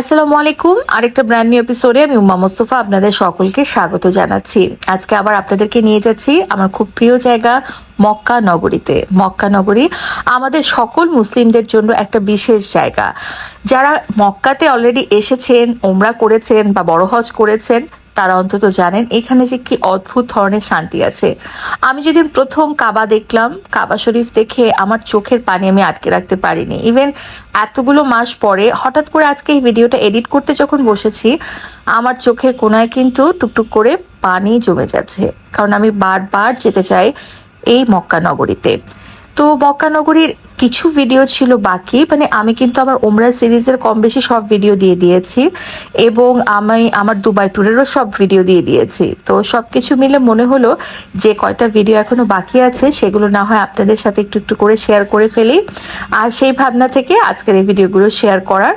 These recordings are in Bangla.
আসসালামু আলাইকুম। আরেকটা ব্র্যান্ড নিউ এপিসোডে আমি উম্মা মোস্তফা আপনাদের সকলকে স্বাগত জানাচ্ছি। আজকে আবার আপনাদেরকে নিয়ে যাচ্ছি আমার খুব প্রিয় জায়গা মক্কা নগরীতে। মক্কা নগরী আমাদের সকল মুসলিমদের জন্য একটা বিশেষ জায়গা। যারা মক্কাতে অলরেডি এসেছেন ওমরা করেছেন বা বড় হজ করেছেন তারা অন্তত জানেন এখানে যে কি অদ্ভুত ধরনের শান্তি আছে। আমি যেদিন প্রথম কাবা দেখলাম, কাবা শরীফ দেখে আমার চোখের পানি আমি আটকে রাখতে পারিনি। ইভেন এতগুলো মাস পরে হঠাৎ করে আজকে এই ভিডিওটা এডিট করতে যখন বসেছি, আমার চোখের কোনায় কিন্তু টুকটুক করে পানি জমে যাচ্ছে। কারণ আমি বারবার যেতে চাই এই মক্কা নগরীতে তো মক্কা নগরীর কিছু ভিডিও ছিল বাকি। মানে আমি কিন্তু আমার ওমরা সিরিজের কম বেশি সব ভিডিও দিয়ে দিয়েছি এবং আমি আমার দুবাই ট্যুরেরও সব ভিডিও দিয়ে দিয়েছি। তো সব কিছু মিলে মনে হলো যে কয়টা ভিডিও এখনও বাকি আছে, সেগুলো না হয় আপনাদের সাথে একটু একটু করে শেয়ার করে ফেলি। আর সেই ভাবনা থেকে আজকের এই ভিডিওগুলো শেয়ার করার।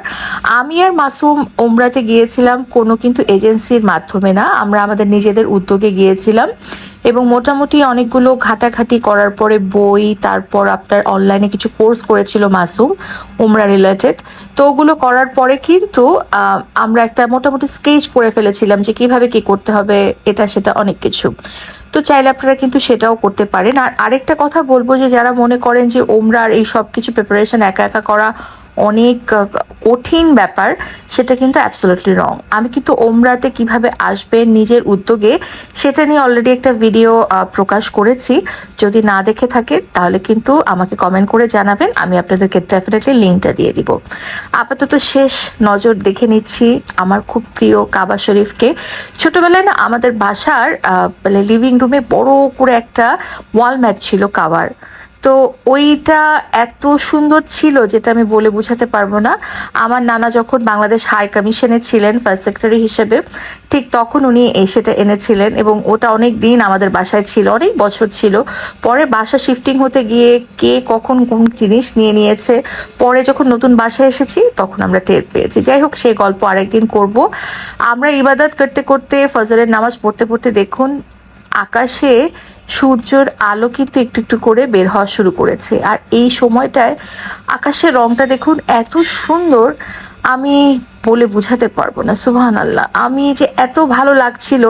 আমি আর মাসুম ওমরাতে গিয়েছিলাম কোনো কিন্তু এজেন্সির মাধ্যমে না, আমরা আমাদের নিজেদের উদ্যোগে গিয়েছিলাম এবং মোটামুটি অনেকগুলো ঘাটাঘাটি করার পরে বই, তারপর আপনার অনলাইনে কিছু কোর্স করেছিল মাসুম, উমরা রিলেটেড তো ওগুলো করার পরে কিন্তু আমরা একটা মোটামুটি স্কেচ করে ফেলেছিলাম যে কীভাবে কি করতে হবে, এটা, সেটা অনেক কিছু। তো চাইলে আপনারা কিন্তু সেটাও করতে পারেন। আর আরেকটা কথা বলব যে, যারা মনে করেন যে ওমরার এই সব কিছু প্রিপারেশন একা একা করা অনেক কঠিন ব্যাপার, সেটা কিন্তু অ্যাবসোলুটলি রং আমি কিন্তু ওমরাতে কীভাবে আসবেন নিজের উদ্যোগে, সেটা নিয়ে অলরেডি একটা ভিডিও প্রকাশ করেছি। যদি না দেখে থাকে, তাহলে কিন্তু আমাকে কমেন্ট করে জানাবেন, আমি আপনাদেরকে ডেফিনেটলি লিঙ্কটা দিয়ে দিব। আপাতত শেষ নজর দেখে নিচ্ছি আমার খুব প্রিয় কাবা শরীফকে। ছোটোবেলায় না আমাদের বাসার মানে লিভিং রুমে বড় করে একটা ওয়াল ম্যাট ছিল কাবার। তো ওইটা এত সুন্দর ছিল যেটা আমি বলে বোঝাতে পারব না। আমার নানা যখন বাংলাদেশ হাই কমিশনে ছিলেন, ফার্স্ট সেক্রেটারি হিসেবে, ঠিক তখন উনি সেটা এনেছিলেন এবং ওটা অনেক দিন আমাদের বাসায় ছিল, অনেক বছর ছিল। পরে বাসা শিফটিং হতে গিয়ে কে কখন কোন জিনিস নিয়ে নিয়েছে, পরে যখন নতুন বাসায় এসেছি তখন আমরা টের পেয়েছি। যাই হোক সেই গল্প আরেকদিন করব। আমরা ইবাদত করতে করতে ফজরের নামাজ পড়তে পড়তে দেখুন আকাশে সূর্যের আলো কিন্তু একটু একটু করে বের হওয়া শুরু করেছে। আর এই সময়টায় আকাশের রংটা দেখুন, এত সুন্দর আমি বলে বোঝাতে পারব না সুবহান আল্লাহ আমি যে এত ভালো লাগছিল,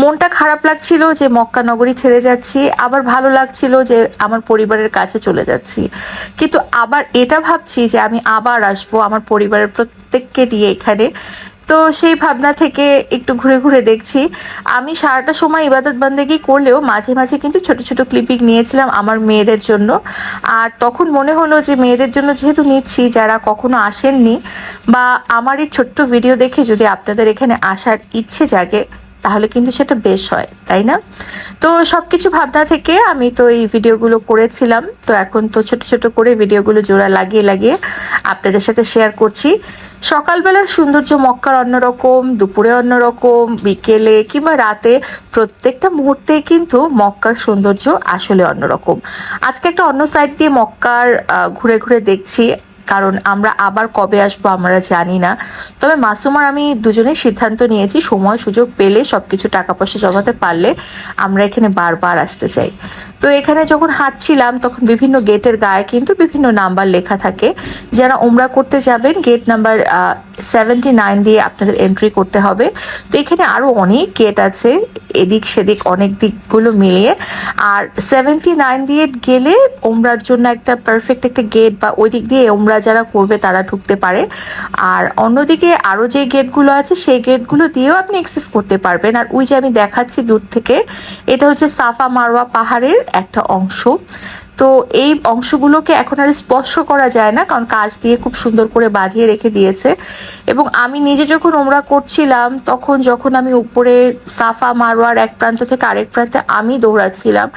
মনটা খারাপ লাগছিল যে মক্কা নগরী ছেড়ে যাচ্ছি, আবার ভালো লাগছিল যে আমার পরিবারের কাছে চলে যাচ্ছি। কিন্তু আবার এটা ভাবছি যে আমি আবার আসব, আমার পরিবারের প্রত্যেককে নিয়ে এখানে তো সেই ভাবনা থেকে একটু ঘুরে ঘুরে দেখছি। আমি সারাটা সময় ইবাদত বান্দেগি করলেও মাঝে মাঝে কিন্তু ছোট ছোট ক্লিপিং নিয়েছিলাম আমার মেয়েদের জন্য। আর তখন মনে হলো যে মেয়েদের জন্য যেহেতু নিচ্ছি, যারা কখনো আসেননি বা আমার এই ছোট্ট ভিডিও দেখে যদি আপনাদের এখানে আসার ইচ্ছে জাগে তাহলে কিন্তু সেটা বেশ হয়, তাই না? তো সব কিছু ভাবনা থেকে আমি তো এই ভিডিওগুলো করেছিলাম, তো এখন তো ছোট ছোট করে ভিডিওগুলো জোড়া লাগিয়ে লাগিয়ে আপনাদের সাথে শেয়ার করছি। সকালবেলার সৌন্দর্য মক্কার অন্যরকম দুপুরে অন্যরকম বিকেলে কিংবা রাতে প্রত্যেকটা মুহূর্তে কিন্তু মক্কার সৌন্দর্য আসলে অন্যরকম আজকে একটা অন্য সাইড দিয়ে মক্কার ঘুরে ঘুরে দেখছি। কারণ আমরা আবার কবে আসব আমরা জানি না। তবে মাসুমার আমি দুজনে সিদ্ধান্ত নিয়েছি, সময় সুযোগ পেলে সব কিছু টাকা পয়সা জমাতে পারলে আমরা এখানে বারবার আসতে চাই। তো এখানে যখন হাঁটছিলাম তখন বিভিন্ন গেটের গায়ে কিন্তু বিভিন্ন নাম্বার লেখা থাকে। যারা ওমরা করতে যাবেন গেট নাম্বার সেভেন্টি নাইন দিয়ে আপনাদের এন্ট্রি করতে হবে। তো এখানে আরও অনেক গেট আছে, এদিক সেদিক অনেক দিকগুলো মিলিয়ে। আর সেভেন্টি নাইন দিয়ে গেলে ওমরার জন্য একটা পারফেক্ট একটা গেট বা ওই দিক দিয়ে ওমরা যারা করবে তারা ঢুকতে পারে। আর অন্যদিকে আরও যে গেটগুলো আছে, সেই গেটগুলো দিয়েও আপনি অ্যাক্সেস করতে পারবেন। আর ওই যে আমি দেখাচ্ছি দূর থেকে, এটা হচ্ছে সাফা মারোয়া পাহাড়ের একটা অংশ। তো এই অংশগুলোকে এখন আর স্পর্শ করা যায় না, কারণ কাজ দিয়ে খুব সুন্দর করে বাঁধিয়ে রেখে দিয়েছে। এবং আমি নিজে যখন ওমরা করছিলাম, তখন যখন আমি উপরে সাফা মারওয়ার এক প্রান্ত থেকে আরেক প্রান্তে আমি দৌড়াচ্ছিলাম,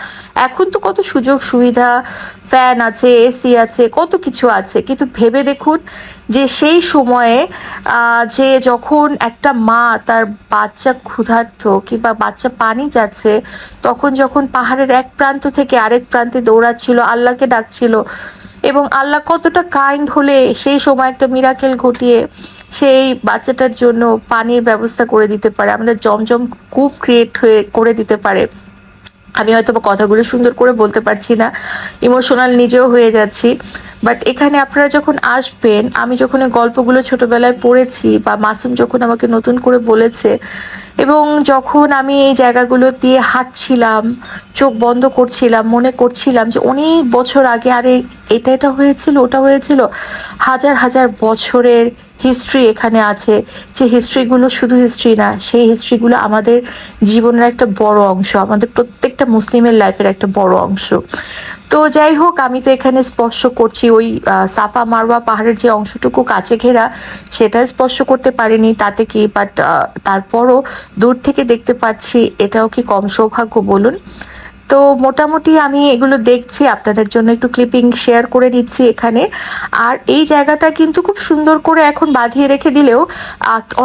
এখন তো কত সুযোগ সুবিধা, ফ্যান আছে, এসি আছে, কত কিছু আছে। কিন্তু ভেবে দেখুন যে সেই সময়ে যে যখন একটা মা তার বাচ্চা ক্ষুধার্ত কিংবা বাচ্চা পানি যাচ্ছে, তখন যখন পাহাড়ের এক প্রান্ত থেকে আরেক প্রান্তে দৌড়াচ্ছিল আল্লাহকে ডাকছিল। এবং আল্লাহ কতটা কাইন্ড হলে সেই সময় একটা মিরাকেল ঘটিয়ে সেই বাচ্চাটার জন্য পানির ব্যবস্থা করে দিতে পারে, আমাদের জমজম কূপ ক্রিয়েট হয়ে করে দিতে পারে। আমি হয়তো কথাগুলো সুন্দর করে বলতে পারছি না ইমোশনাল নিজেও হয়ে যাচ্ছি। বাট এখানে আপনারা যখন আসবেন, আমি যখন গল্পগুলো ছোটবেলায় পড়েছি বা মাসুম যখন আমাকে নতুন করে বলেছে এবং যখন আমি এই জায়গাগুলো দিয়ে হাঁটছিলাম, চোখ বন্ধ করছিলাম, মনে করছিলাম যে অনেক বছর আগে, আরে, এটা এটা হয়েছিল, ওটা হয়েছিল। হাজার হাজার বছরের হিস্ট্রি এখানে আছে যে হিস্ট্রিগুলো শুধু হিস্ট্রি না, সেই হিস্ট্রিগুলো আমাদের জীবনের একটা বড় অংশ, আমাদের প্রত্যেকটা মুসলিমের লাইফের একটা বড় অংশ। তো যাই হোক, আমি তো এখানে স্পর্শ করছি। ওই সাফা মারওয়া পাহাড়ের যে অংশটুকু কাছে ঘেরা, সেটা স্পর্শ করতে পারিনি তাতে কি বাট তারপরও দূর থেকে দেখতে পাচ্ছি, এটাও কি কম সৌভাগ্য বলুন। তো মোটামুটি আমি এগুলো দেখছি, আপনাদের জন্য একটু ক্লিপিং শেয়ার করে নিচ্ছি এখানে। আর এই জায়গাটা কিন্তু খুব সুন্দর করে এখন বাঁধিয়ে রেখে দিলেও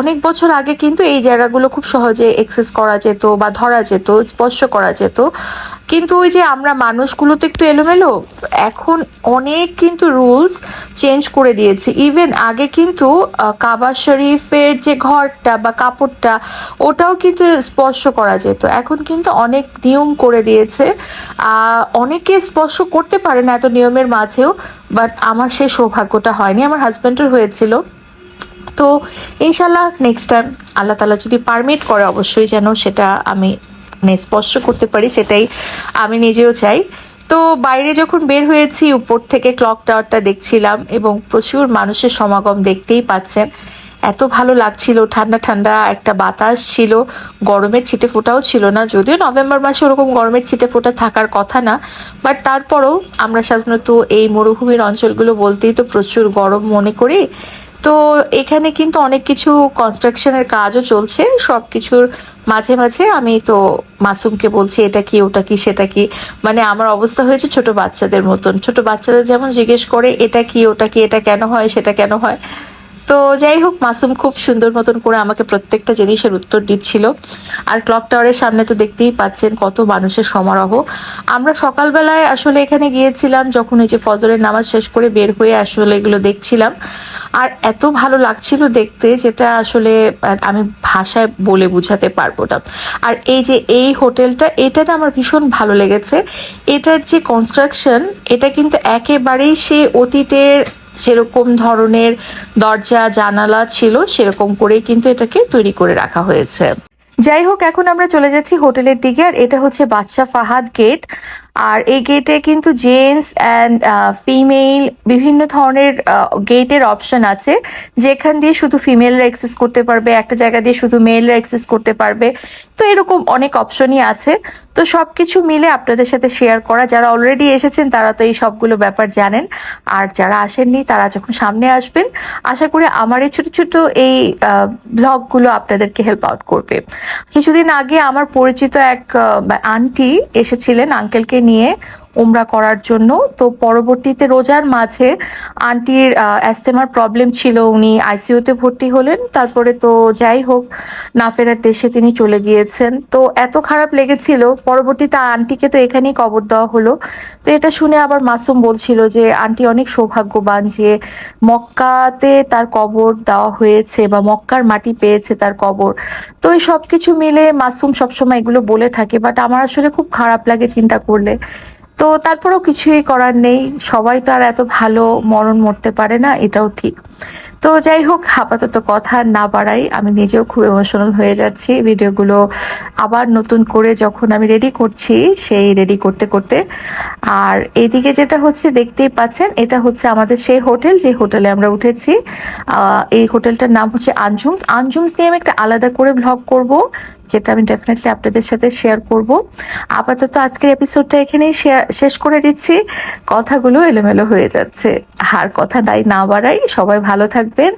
অনেক বছর আগে কিন্তু এই জায়গাগুলো খুব সহজে এক্সেস করা যেত বা ধরা যেত, স্পর্শ করা যেত। কিন্তু ওই যে আমরা মানুষগুলো তো একটু এলোমেলো, এখন অনেক কিন্তু রুলস চেঞ্জ করে দিয়েছে। ইভেন আগে কিন্তু কাবা শরীফের যে ঘরটা বা কাপড়টা, ওটাও কিন্তু স্পর্শ করা যেত। এখন কিন্তু অনেক নিয়ম করে দিয়েছে। আহ, অনেকে স্পর্শ করতে পারে না এত নিয়মের মাঝেও বাট আমার সেই সৌভাগ্যটা হয়নি আমার হাজব্যান্ডের হয়েছিল। তো ইনশাল্লাহ নেক্সট টাইম আল্লাহ তালা যদি পারমিট করে অবশ্যই যেন সেটা আমি মানে স্পর্শ করতে পারি সেটাই আমি নিজেও চাই। তো বাইরে যখন বের হয়েছি উপর থেকে ক্লক টাওয়ারটা দেখছিলাম এবং প্রচুর মানুষের সমাগম দেখতেই পাচ্ছেন। এত ভালো লাগছিল, ঠান্ডা ঠান্ডা একটা বাতাস ছিল, গরমের ছিটে ফোটাও ছিল না, যদিও নভেম্বর মাসে ওরকম গরমের ছিটে ফোটা থাকার কথা না বাট তারপরও আমরা সাধারণত এই মরুভূমির অঞ্চলগুলো বলতেই তো প্রচুর গরম মনে করি। তো এখানে কিন্তু অনেক কিছু কনস্ট্রাকশনের কাজও চলছে সব কিছুর মাঝে মাঝে আমি তো মাসুমকে বলছি, এটা কি, ওটা কি, সেটা কি? মানে আমার অবস্থা হয়েছে ছোট বাচ্চাদের মতন। ছোট বাচ্চারা যেমন জিজ্ঞেস করে, এটা কি, ওটা কি, এটা কেন হয়, সেটা কেন হয়? তো যাই হোক, মাসুম খুব সুন্দর মতন করে আমাকে প্রত্যেকটা জিনিসের উত্তর দিচ্ছিল। আর ক্লক টাওয়ারের সামনে তো দেখতেই পাচ্ছেন কত মানুষের সমারোহ। আমরা সকালবেলায় আসলে এখানে গিয়েছিলাম, যখন ওই যে ফজরের নামাজ শেষ করে বের হয়ে আসলে এগুলো দেখছিলাম। আর এত ভালো লাগছিল দেখতে যেটা আসলে আমি ভাষায় বলে বোঝাতে পারব না। আর এই যে এই হোটেলটা, এটা না আমার ভীষণ ভালো লেগেছে। এটার যে কনস্ট্রাকশন এটা কিন্তু একেবারেই সে অতীতের সেরকম ধরনের দরজা, জানালা ছিল, সেরকম করে কিন্তু এটাকে তৈরি করে রাখা হয়েছে। যাই হোক, এখন আমরা চলে যাচ্ছি হোটেলের দিকে, আর এটা হচ্ছে বাদশাহ ফাহাদ গেট। আর এই গেটে কিন্তু জেন্টস অ্যান্ড ফিমেল বিভিন্ন ধরনের গেটের অপশন আছে। যেখান দিয়ে শুধু ফিমেলরা অ্যাক্সেস করতে পারবে, একটা জায়গা দিয়ে শুধু মেলরা অ্যাক্সেস করতে পারবে। তো এরকম অনেক অপশনই আছে। তো সব কিছু মিলে আপনাদের সাথে শেয়ার করা, যারা অলরেডি এসেছেন তারা তো এই সবগুলো ব্যাপার জানেন। আর যারা আসেননি, তারা যখন সামনে আসবেন, আশা করি আমার এই ছোটো ছোট এই ব্লগগুলো আপনাদেরকে হেল্প আউট করবে। কিছুদিন আগে আমার পরিচিত এক আন্টি এসেছিলেন আঙ্কেলকে নিয়ে উমরা করার জন্য। তো পরবর্তীতে রোজার মাঝে আন্টির অ্যাস্থেমার প্রবলেম ছিল, উনি আইসিইউতে ভর্তি হলেন। তারপরে তো যাই হোক না ফেরার দেশে তিনি চলে গিয়েছেন। তো এত খারাপ লেগেছিল, পরবর্তীতে আন্টিকে তো এখানেই কবর দেওয়া হলো। তো এটা শুনে আবার মাসুম বলছিল যে, আন্টি অনেক সৌভাগ্যবান যে মক্কাতে তার কবর দেওয়া হয়েছে বা মক্কার মাটি পেয়েছে তার কবর। তো এই সব কিছু মিলে মাসুম সবসময় এগুলো বলে থাকে, বাট আমার আসলে খুব খারাপ লাগে চিন্তা করলে। তো তারপরেও কিছুই করার নেই। সবাই তো আর এত ভালো মরণ মরতে পারে না, এটাও ঠিক। তো যাই হোক, আপাতত কথা না বাড়াই, আমি নিজেও খুব ইমোশনাল হয়ে যাচ্ছি। ভিডিওগুলো আবার নতুন করে যখন আমি রেডি করছি, সেই রেডি করতে করতে। আর এইদিকে যেটা হচ্ছে, দেখতেই পাচ্ছেন, এটা হচ্ছে আমাদের সেই হোটেল, যে হোটেলে আমরা উঠেছি। এই হোটেলটার নাম হচ্ছে আঞ্জুমস আঞ্জুমস নিয়ে আমি একটা আলাদা করে ভ্লগ করব। যেটা আমি ডেফিনেটলি আপনাদের সাথে শেয়ার করব। আপাতত আজকের এপিসোডটা এখানেই শেষ করে দিচ্ছি। কথাগুলো এলোমেলো হয়ে যাচ্ছে। আর কথা দায় না বাড়াই। সবাই ভালো থাকবেন,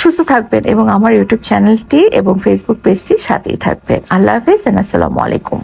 সুস্থ থাকবেন এবং আমার ইউটিউব চ্যানেলটি এবং ফেসবুক পেজটির সাথেই থাকবেন। আল্লাহ হাফিজ আসসালামু আলাইকুম।